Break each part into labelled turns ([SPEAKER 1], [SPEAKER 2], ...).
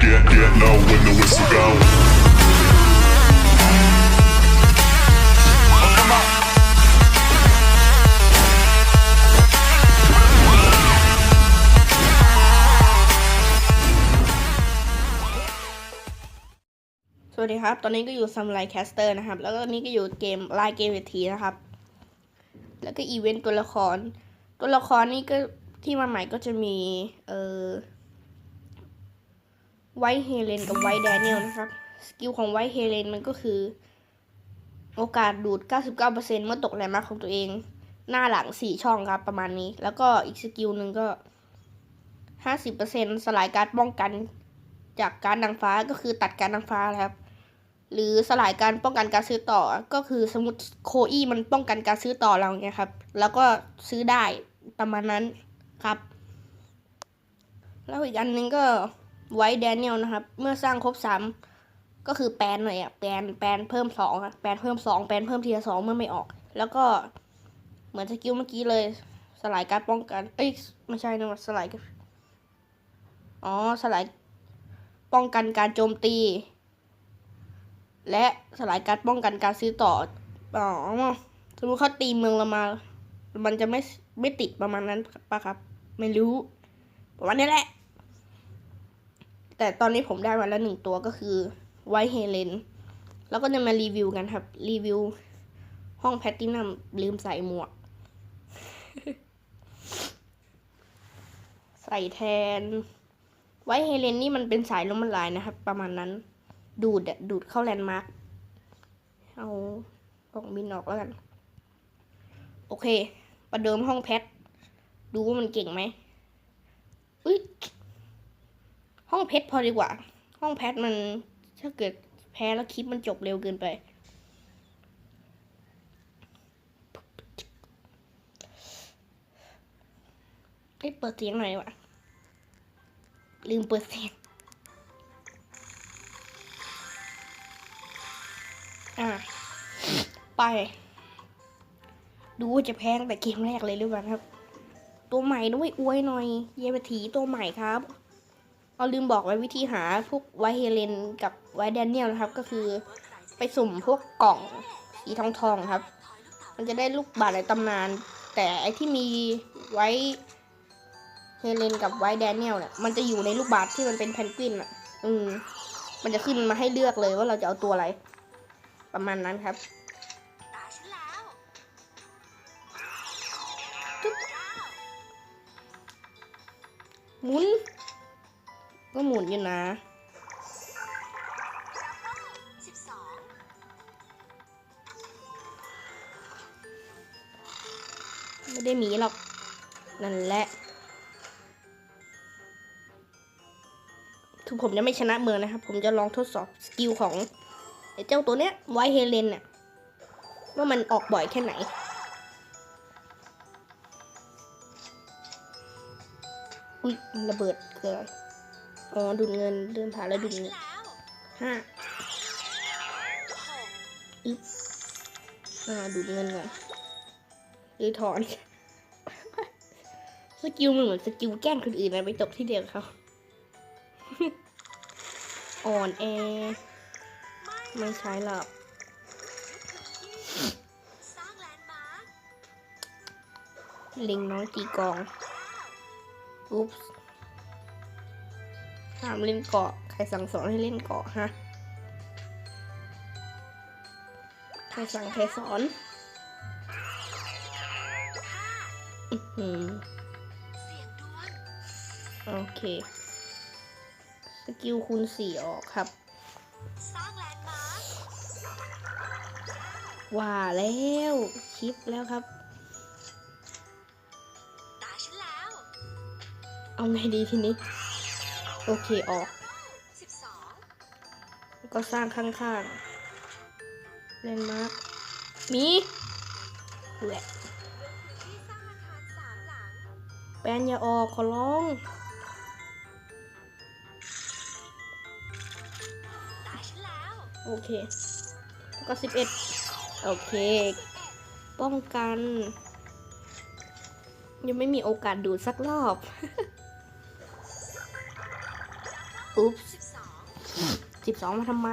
[SPEAKER 1] get, get low when the whistle go.
[SPEAKER 2] สวัสดีครับ ตอนนี้ก็อยู่ซัมไลแคสเตอร์นะครับ แล้วก็นนี้ก็อยู่เกมไลน์เกมเวทีนะครับ แล้วก็อีเวนต์ตัวละคร ตัวละครนี่ก็ที่มาใหม่ก็จะมี เอ่อ ไวท์เฮเลนกับไวท์แดเนียลนะครับ สกิลของไวท์เฮเลนมันก็คือ โอกาสดูด 99%เมื่อตกแรงมากของตัวเอง หน้าหลัง 4 ช่องครับประมาณนี้ แล้วก็อีกสกิลหนึ่งก็ 50%สลายการป้องกันจากการนางฟ้าก็คือตัดการนางฟ้าครับ หรือสลายการป้องกันการซื้อต่อก็คือสมมติโคอี้มันป้องกันการซื้อต่อเราเงี้ยครับ แล้วก็ซื้อได้ประมาณนั้นครับ แล้วอีกอันหนึงก็ ไวท์แดเนียลนะครับ เมื่อสร้างครบสามก็คือแปลนหน่อยอะแปลนแปลนเพิ่มสองอะแปลนเพิ่มสองแปลนเพิ่มทีละสองเมื่อไม่ออก แล้วก็เหมือนสกิลเมื่อกี้เลยสลายการป้องกัน เอ้ยไม่ใช่นะสลายอ๋อสลายป้องกันการโจมตี และสลายการป้องกันการซื้อต่ออ๋อสมมติเขาตีเมืองเรามา มันจะไม่ไม่ติดประมาณนั้นปะครับ ไม่รู้ประมาณนี้แหละ แต่ตอนนี้ผมได้มาแล้วหนึ่งตัวก็คือไวท์เฮเลนแล้วก็จะมารีวิวกันครับ รีวิวห้องแพตตินัมลืมใส่หมวก ใส่แทน ไวท์เฮเลนนี่มันเป็นสายลมละลายนะครับ ประมาณนั้น ดูดดูดเข้าแลนด์มาร์กเอากล่องบินออกแล้วกัน โอเค ประเดิมห้องแพท ดูว่ามันเก่งไหมอุ้ย ห้องเพชรพอดีกว่า ห้องแพทมันถ้าเกิดแพ้แล้วคลิปมันจบเร็วเกินไปเอ้เปิดเสียงหน่อยวะลืมเปิดเสียง อะ ไป ดูว่าจะแพงแต่เกมแรกเลยหรือเปล่าครับ ตัวใหม่ด้วยอวยหน่อย เยบถีตัวใหม่ครับ เอาลืมบอกไว้วิธีหาพวกไวเฮเลนกับไวแดเนียลนะครับ ก็คือไปสุ่มพวกกล่องสีทองทองครับ มันจะได้ลูกบาศก์ในตำนาน แต่ไอที่มีไวเฮเลนกับไวแดเนียลเนี่ยมันจะอยู่ในลูกบาศก์ที่มันเป็นแพนกวินอะ อืม มันจะขึ้นมาให้เลือกเลยว่าเราจะเอาตัวอะไร ประมาณนั้นครับหมุน ก็หมุนอยู่นะไม่ได้หมีหรอก นั่นแหละคือผมจะไม่ชนะเมืองนะครับ ผมจะลองทดสอบสกิลของไอ้เจ้าตัวเนี้ยไวเฮเลนเนี่ยว่ามันออกบ่อยแค่ไหนอุ้ยระเบิดเกิด อ๋อดุดเงินเดินผ่านแล้วดุดเงินห้าอึ๊บอ่าดูดเงินก่อนหรือถอน สกิลมันเหมือนสกิลแกล้งคนอื่นนะไปตกที่เดียวเขาอ่อนแอ ไม่ใช้หรอก
[SPEAKER 3] ลิ
[SPEAKER 2] งน้อยตีกอง อุ๊ปส์ ห้ามเล่นเกาะ ใครสั่งสอนให้เล่นเกาะฮะ ใครสั่งใครสอนอือหือโอเค สกิลคูณสี่ออกครับ ว่าแล้วชิปแล้วครับเอาไงดีทีนี้ โอเคออก
[SPEAKER 3] สิบสอง
[SPEAKER 2] ก็สร้างข้างๆ เลนมาร์กมีแหละ
[SPEAKER 3] ที่สร้างอาคารสามหลัง
[SPEAKER 2] แปนอย่าออกขอร้อง
[SPEAKER 3] ตาฉันแล้ว
[SPEAKER 2] โอเคแล้วก็สิบเอ็ดโอเค ป้องกัน ยังไม่มีโอกาสดูดสักรอบ อุ๊บ
[SPEAKER 3] สิบส
[SPEAKER 2] สิบสองมาทำไม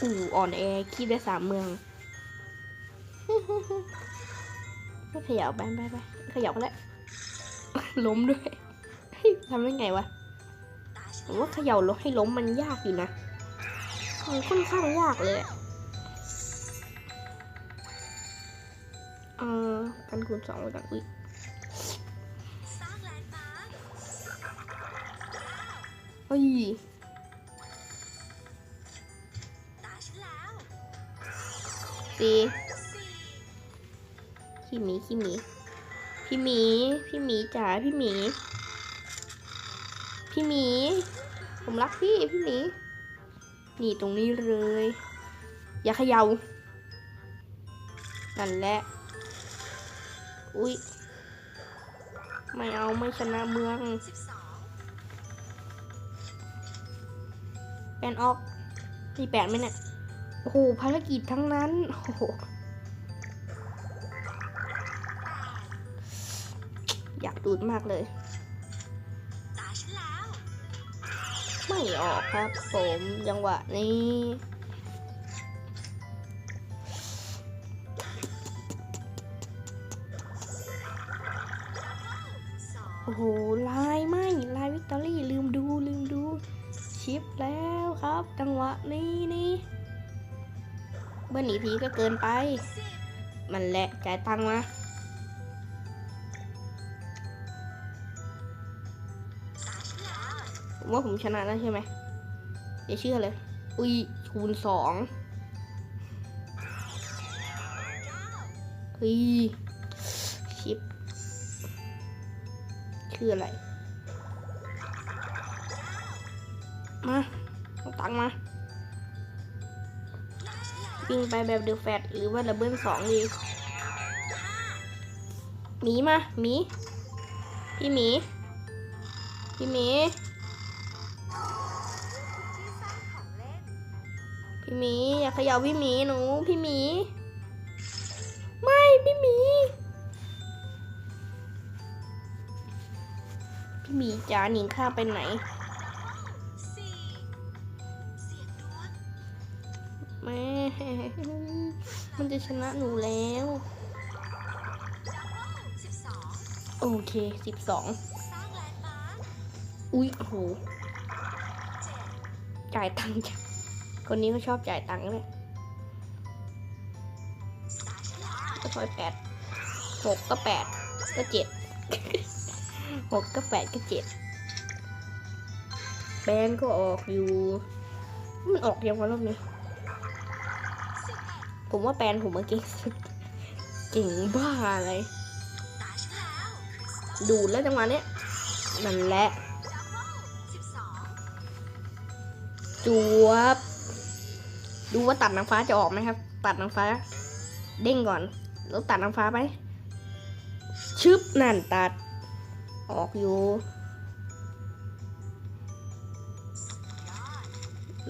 [SPEAKER 2] อู่อ่อนแอคิดได้สามเมืองไม่ขยับไปไปไปขยับแล้วล้มด้วยเฮ้ยทำได้ไงวะ
[SPEAKER 3] ตา
[SPEAKER 2] ผ
[SPEAKER 3] ฉัน
[SPEAKER 2] มว่าเขย่าลงให้ล้มมันยากอยู่นะ มันค่อนข้างยากเลยเออกันคูณสองไว้ก่อนอุ้ย
[SPEAKER 3] สร้างแลนด์มาร์ค
[SPEAKER 2] เฮ้ย
[SPEAKER 3] ตาฉันแล้ว
[SPEAKER 2] สี่
[SPEAKER 3] สี่
[SPEAKER 2] หมีขี้หมีพี่หมีพี่หมีจ๋าพี่หมีพี่หมีผมรักพี่พี่หมี นี่ตรงนี้เลย อย่าเขยา่านั่นแหละ อุ้ยไม่เอาไม่ชนะเมืองแปนออกนี่แปลนไหมเนี่ยโอ้โหภารกิจทั้งนั้นโอ้โหอยากดูดมากเลย ไม่ออกครับผมจังหวะนี้โอ้โหลายไม่ลายวิกตอรี่ลืมดูลืมดู ชิปแล้วครับ จังหวะนี้นี่เบิ้ลหนีทีก็เกินไป มันแหละจ่ายตังค์มา ผมว่าผมชนะแล้วใช่ไหมอย่าเชื่อเลย อุ้ยคูณสอง
[SPEAKER 3] เฮ้
[SPEAKER 2] ยชิปชื่ออะไร มาเอาตังมา
[SPEAKER 3] วิ่
[SPEAKER 2] งไปแบบเดอะแฟตหรือว่าดับเบิลสองดี
[SPEAKER 3] ห
[SPEAKER 2] มีมาหมีพี่หมีพี่หมี พี่หมีอย่าเขย่าพี่หมีหนูพี่หมี ไม่พี่หมี พี่หมีจ๋าหนิงข้าไปไหน แม่ มันจะชนะหนูแล้ว โอเคสิบสองอุ๊ยโห
[SPEAKER 3] จ่า
[SPEAKER 2] ยตังค์จ้ะ คนนี้เขาชอบจ่ายตังค์เลย
[SPEAKER 3] ตาฉันแล้ว
[SPEAKER 2] ก็ซอยแปดหกก็แปดก็เจ็ดหกก็แปดก็เจ็ดแบนก็ออกอยู่ มันออกยังวะรอบนี้
[SPEAKER 3] สิบเอ็ด
[SPEAKER 2] ผมว่าแปลนผมเมื่อกี้สุดเก่งบ้าอะไร
[SPEAKER 3] ตาฉันแล้วคริสตัล
[SPEAKER 2] ดูดแล้วจังหวะเนี้ยนั่นแหละ
[SPEAKER 3] ดับเบิลสิบสอง
[SPEAKER 2] จวบ ดูว่าตัดนางฟ้าจะออกไหมครับ ตัดนางฟ้า เด้งก่อน แล้วตัดนางฟ้าไปชึบนั่นตัด ออกอยู่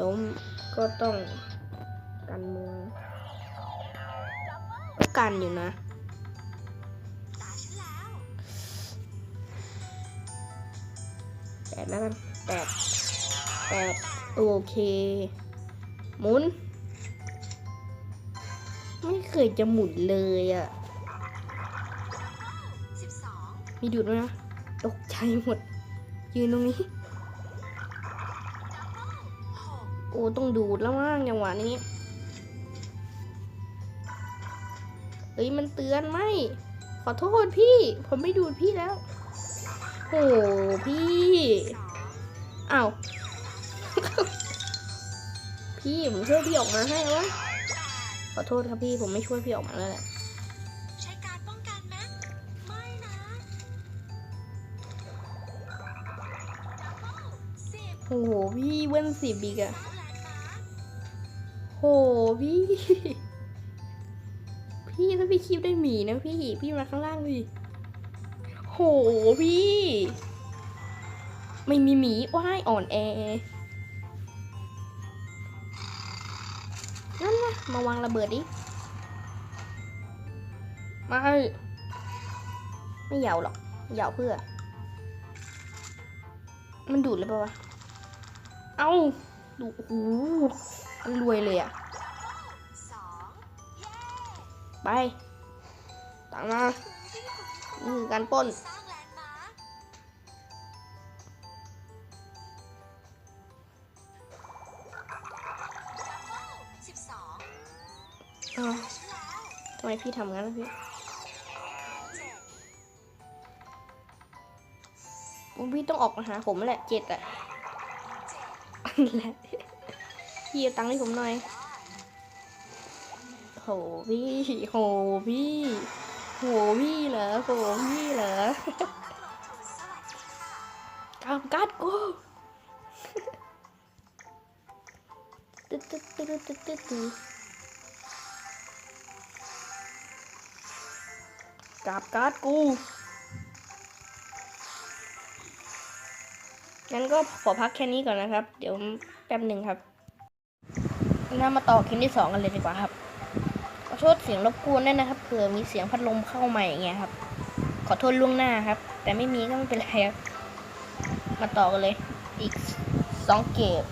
[SPEAKER 2] ล้มก็ต้องกันมือกันอยู่นะ
[SPEAKER 3] แล้ว
[SPEAKER 2] แปดแล้วกันแปดแปดโอเคหมุน ไม่เคยจะหมุนเลยอะ
[SPEAKER 3] สิบสอง
[SPEAKER 2] มีดูดไหมนะ ตกใจหมด ยืนตรงนี้ โอ้ ต้องดูดแล้วมั้งจังหวะนี้ เฮ้ย มันเตือนไหม ขอโทษพี่ ผมไม่ดูดพี่แล้ว โอ้พี่
[SPEAKER 3] สอง
[SPEAKER 2] อ้าว พี่ ผมช่วยพี่ออกมาให้วะ
[SPEAKER 3] แปด
[SPEAKER 2] ขอโทษครับพี่ผมไม่ช่วยพี่ออกมาแล้วแหละ
[SPEAKER 3] ใช้การป้องกันไหมไม่นะสิบ
[SPEAKER 2] โอ้โหพี่เว้นสิบอีกอะ
[SPEAKER 3] สร้างแลนด์มาร์ค
[SPEAKER 2] โหพี่ พี่ถ้าพี่คิวได้หมีนะพี่พี่มาข้างล่างดิโหพี่ ไม่มีหมีว่ายอ่อนแอ มาวางระเบิดดิ ไม่ ไม่เหยาหรอกเหยาเพื่อ มันดูดเลยปะวะ เอ้า ดูโอ้โหมันรวยเลยอะ
[SPEAKER 3] สอง
[SPEAKER 2] ไป ตังมานี่คือการปล้น
[SPEAKER 3] ม
[SPEAKER 2] พี่ทำงั้นล่ะพี่ผมพี่ต้องออกมาหาผมแหละเจ็ดอะแหละพี่เอาตังค์ให้ผมหน่อยโหพี่โหพี่โหพี่เหรอโหพี่เหรอกำกัดกูตึ๊ดตึ๊ดตึ๊ดตึ๊ดตึ๊ด กราบการ์ดกูงั้นก็ขอพักแค่นี้ก่อนนะครับ เดี๋ยวแป๊บหนึ่งครับงั้นมาต่อคลิปที่สองกันเลยดีกว่าครับขอโทษเสียงรบกวนด้วยนะครับเผื่อมีเสียงพัดลมเข้ามาอย่างเงี้ยครับ ขอโทษล่วงหน้าครับ แต่ไม่มีก็ไม่เป็นไรครับมาต่อกันเลยอีกสองเกม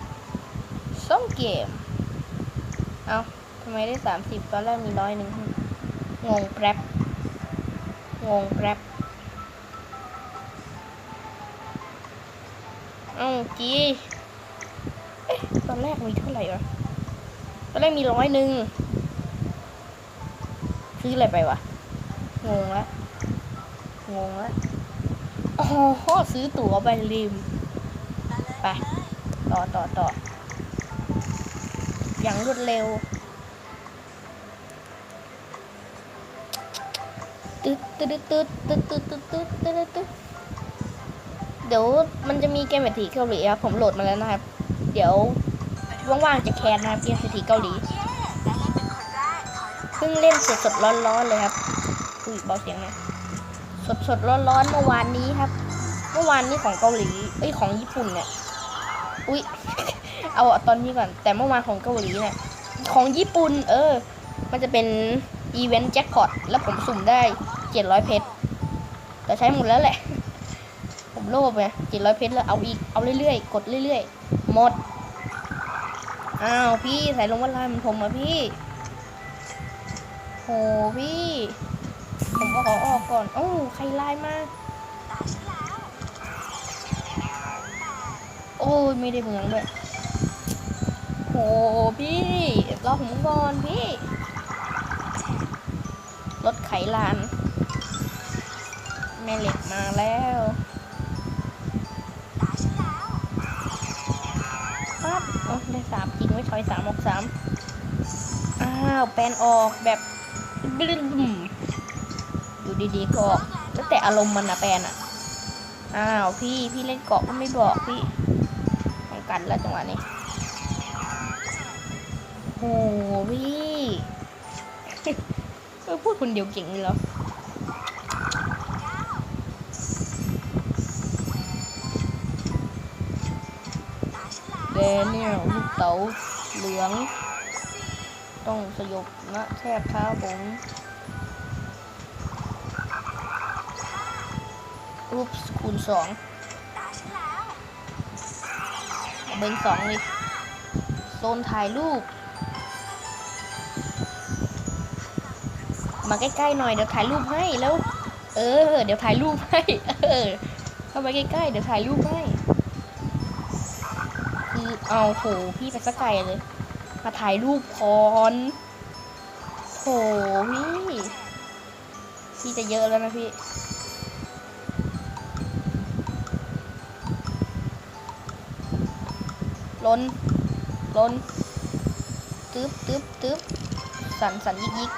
[SPEAKER 2] สองเกมเอาทำไมได้สามสิบตอนแรกมีร้อยหนึ่งงงแป๊บ งงแป๊บเอ้าจีตอนแรกมีเท่าไหร่วะ ตอนแรกมีร้อยหนึ่งซื้ออะไรไปวะ งงละงงละอ๋อซื้อตั๋วไปริม ไป ต่อต่อต่ออย่างรวดเร็ว ตึ๊ดตึ๊ดตึ๊ดตึ๊ดตึ๊ดตึ๊ดตึ๊ดตึ๊ดตึ๊ดเดี๋ยวมันจะมีเกมเศรษฐีเกาหลีครับผมโหลดมาแล้วนะครับ เดี๋ยวว่างๆจะแคสนะครับเกมเศรษฐีเกาหลี
[SPEAKER 3] เพิ่
[SPEAKER 2] งเล่นสดสดๆร้อนๆเลยครับอุ้ยเบาเสียงนะสดสดๆร้อนๆเมื่อวานนี้ครับ เมื่อวานนี้ของเกาหลีเอ้ยของญี่ปุ่นเนี่ยอุ้ยเอาตอนนี้ก่อน แต่เมื่อวานของเกาหลีเนี่ยของญี่ปุ่น เออ มันจะเป็นอีเวนต์แจ็คพอตแล้วผมสุ่มได้ เจ็ดร้อยเพชรแต่ใช้หมดแล้วแหละ ผมโลภไงเจ็ดร้อยเพชรแล้วเอาอีกเอาเรื่อยๆ กดเรื่อยๆ หมด อ้าวพี่ใส่ลงว่าลายมันผมอะพี่โหพี่ ผมก็ขอออกก่อน โอ้ใครไลน์มาโอ้ยไม่ได้เหมืองด้วยโหพี่รอผมก่อนพี่ รถไขลาน ม่เหล็กมาแล้ว
[SPEAKER 3] ตาฉันแล้ว
[SPEAKER 2] ครับโอ้ได้สามจริงไม่ถอยสามออกสามอ้าวแปลนออกแบบบึ้มอยู่ดีๆก็ออกแล้วแต่อารมณ์มันนะแปลนอะอ้าวพี่พี่เล่นเกาะก็ไม่บอกพี่ป้องกันแล้วจังหวะนี้โอ้พี่พูดคนเดียวเก่งเลยเหรอ เต๋าเหลือง ต้องสยบนะแทบเท้าผมรูปคูณสอง
[SPEAKER 3] ตาฉันแล้ว
[SPEAKER 2] เบนสองเลยโซนถ่ายรูป มาใกล้ๆหน่อยเดี๋ยวถ่ายรูปให้แล้ว เออ เดี๋ยวถ่ายรูปให้ เออเข้าไปใกล้ๆเดี๋ยวถ่ายรูปให้ เอาโหพี่ไปสักไกลเลย มาถ่ายรูปก่อนโหพี่ พี่จะเยอะแล้วนะพี่ล้นล้นตึ๊บตึ๊บตึ๊บสันสันยิกยิก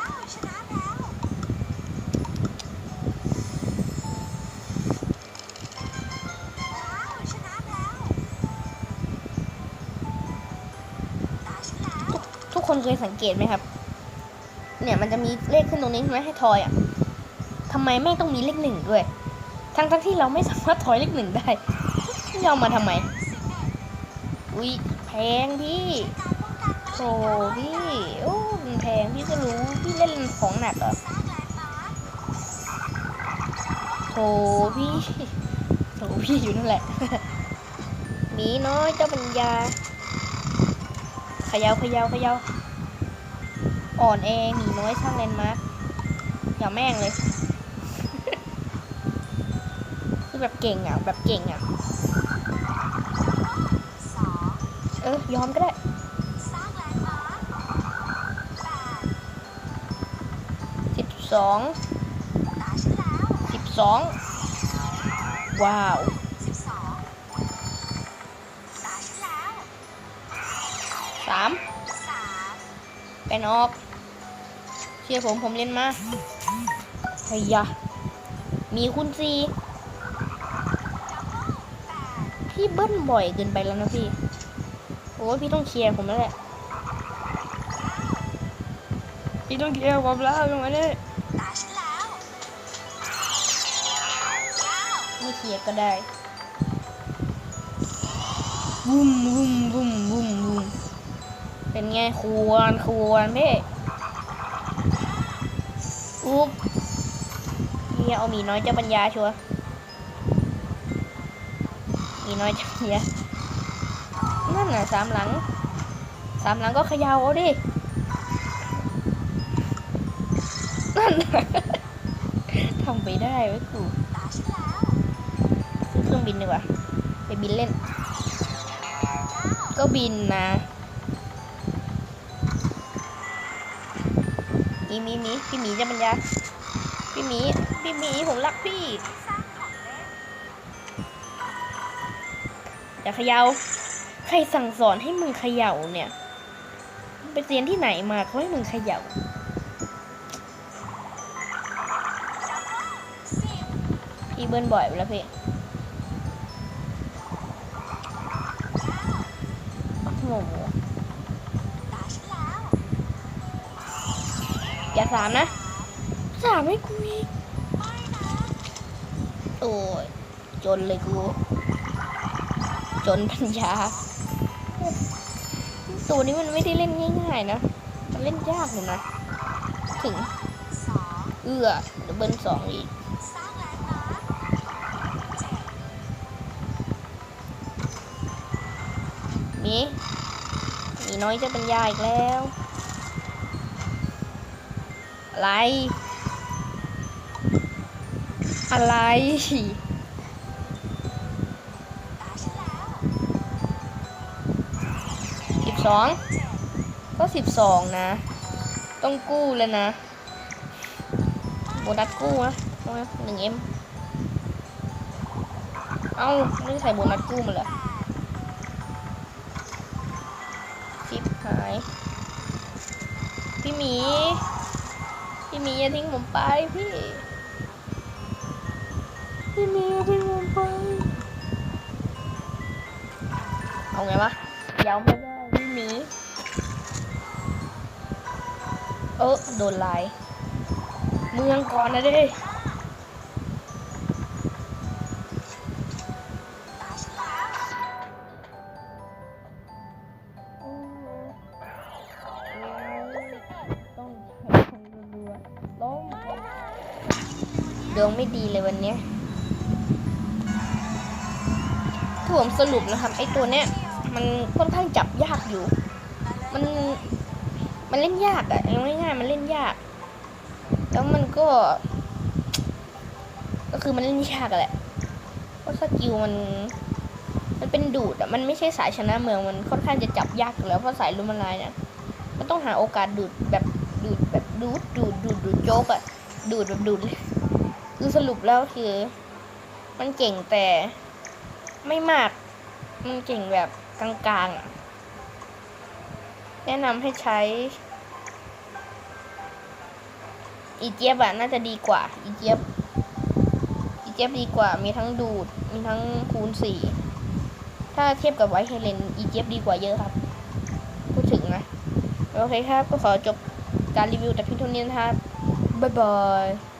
[SPEAKER 2] เคยสังเกตไหมครับ เนี่ยมันจะมีเลขขึ้นตรงนี้ใช่ไหมให้ทอยอะทำไมแม่งต้องมีเลขหนึ่งด้วย ทั้งทั้งที่เราไม่สามารถทอยเลขหนึ่งได้นี่เอามาทำไม อุ้ยแพงพี่โธ่พี่โอ้แพงพี่ก็รู้พี่เล่นของหนักเหรอ
[SPEAKER 3] สร้างแลนด์มาร์ค
[SPEAKER 2] โถพี่โถพี่อยู่นั่นแหละหมีน้อยเจ้าปัญญาขยาวขยาวขยาว อ่อนแอหมีน้อยสร้างแลนด์มาร์คอย่าแม่งเลย คือแบบเก่งอะ แบบเก่งอะ
[SPEAKER 3] สอง
[SPEAKER 2] เออยอมก็ได้
[SPEAKER 3] สร้างแลนด์มาร์คแปด
[SPEAKER 2] สิบสอง
[SPEAKER 3] ตาฉันแล้ว
[SPEAKER 2] สิบสองว้าว
[SPEAKER 3] สิบสองตาฉันแล้ว
[SPEAKER 2] สาม
[SPEAKER 3] สาม
[SPEAKER 2] เป็นออกเชื่อผมผมเล่นมาเฮ้ยยะมีคุณซี
[SPEAKER 3] แปด
[SPEAKER 2] พี่เบิ้ลบ่อยเกินไปแล้วนะพี่โอ้ยพี่ต้องเคลียร์ผมแล้วแหละ พี่ต้องเคลียร์ผมแล้วยังไงเนี่ย
[SPEAKER 3] ตาฉันแล้วเก้า
[SPEAKER 2] ไม่เคลียร์ก็ได้วุ้มวุ้มวุ้มวุ้มวุ้มเป็นไงควรควรพี่ อุ๊บเฮียเอาหมีน้อยเจ้าปัญญาชัวหมีน้อยเจ้าปัญญานั่นน่ะสามหลัง สามหลังก็เขยาวเอาดิ นั่นทำไปได้ไว้กูซื้อเครื่องบินดีกว่า ไปบินเล่น ก็บินนะ มีมีมีพี่หมีจะบรรยาพี่หมีพี่หมีผมรักพี่
[SPEAKER 3] อ
[SPEAKER 2] ย่าเขยาใครสั่งสอนให้มึงเขย่าเนี่ยไปเรียนที่ไหนมาเขาให้มึงเขย่าพี่เบิ้ลบ่อยแล้วพี่โอ้โห สามนะสามให้กูอีก
[SPEAKER 3] ไม่นะ
[SPEAKER 2] โอ้ยจนเลยกู จนปัญญา ตัวนี้มันไม่ได้เล่นง่ายๆนะ มันเล่นยากอยู่นะ ถึง เอื้อเดยวเบิลสองอีก
[SPEAKER 3] มี
[SPEAKER 2] มีน้อยจะปัญญาอีกแล้ว อะไร อะไรสิบสองก็สิบสองนะ ต้องกู้เลยนะโบนัสกู้นะหนึ่งเอ็มเอ้าไม่ใส่โบนัสกู้มาเหรอชิปหาย พี่หมี มีอย่าทิ้งผมไปพี่ พี่หมีอย่าทิ้งผมไป เอาไงวะยาวไม่ได้พี่หมี เออโดนลาย เมืองก่อนนะเด้ ดวงไม่ดีเลยวันนี้ถ้าผมสรุปนะครับ ไอตัวเนี้ย มันค่อนข้างจับยากอยู่ มัน มันเล่นยากอะเอาง่ายๆมันเล่นยาก แล้วมันก็ ก็คือมันเล่นยากแหละเพราะสกิลมัน มันเป็นดูดอะมันไม่ใช่สายชนะเมือง มันค่อนข้างจะจับยากอยู่แล้วเพราะสายลุมลายเนี่ยมันต้องหาโอกาสดูดแบบดูดแบบดูดดูดดูดดูดโจ๊กอะดูดแบบดูดเลย คือสรุปแล้วคือ มันเก่งแต่ไม่มาก มันเก่งแบบกลางๆอะแนะนำให้ใช้ อีเจี๊ยบอะน่าจะดีกว่า อีเจี๊ยบ อีเจี๊ยบดีกว่า มีทั้งดูด มีทั้งคูณสี่ ถ้าเทียบกับไวท์เฮเลน อีเจี๊ยบดีกว่าเยอะครับ พูดถึงนะ โอเคครับ ก็ขอจบการรีวิวแต่เพียงเท่านี้นะครับ บ๊ายบาย